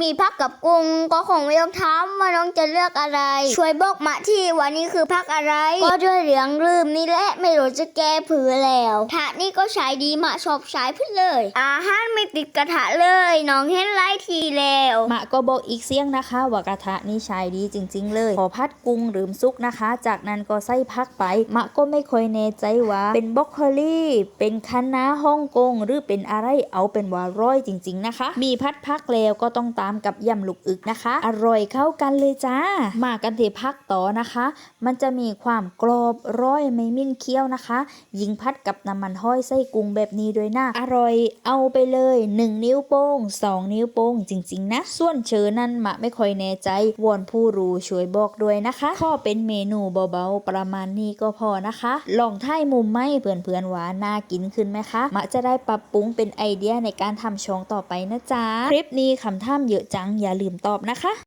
มีพักกับกุ้งก็คงไม่ต้องถามว่าน้องจะเลือกอะไร ช่วยบอกมาที่วันนี้คือพักอะไร ก็ด้วยเหลืองลืมนี่แหละไม่รู้จะแก้ผือแล้วถานี่ก็ใช้ดีมาชอบใช้พึ่เลย อาหารไม่ติดกระทะเลย น้องเห็นไล่ทีแล้วมะก็บอกอีกเสียงนะคะ ว่ากระทะนี่ใช้ดีจริง ๆ เลยพอพัดกุ้งหรือซุกนะคะ จากนั้นก็ใส่พักไปมะก็ไม่ค่อยแน่ใจว่าเป็นบรอกโคลี่เป็นคะน้าฮ่องกงหรือเป็นอะไรเอาเป็นว่าร้อยจริง ๆนะคะ มีพัดพักแล้วก็ต้องตามกับยำลูกอึกนะคะ อร่อยเข้ากันเลยจ้า มากันที่พักต่อนะคะ มันจะมีความกรอบร้อยไม่มิ้นเคี้ยวนะคะ ยิงพัดกับน้ำมันห้อยไส้กุ้งแบบนี้ด้วยนะอร่อยเอาไปเลย 1 นิ้วโป้ง 2 นิ้วโป้งจริง ๆ นะ ส่วนเชอนั้นมะไม่ค่อยแน่ใจวอนผู้รู้ช่วยบอกด้วยนะคะข้อเป็นเมนูเบาๆประมาณนี้ก็พอนะคะ ลองท่ายมุมไหมเพื่อนๆว่านน่ากินขึ้นไหมคะมะจะได้ปรับปรุงเป็นไอเดียในการทำช่องต่อไปนะจ๊ะคลิปนี้คำถามเยอะจัง อย่าลืมตอบนะคะ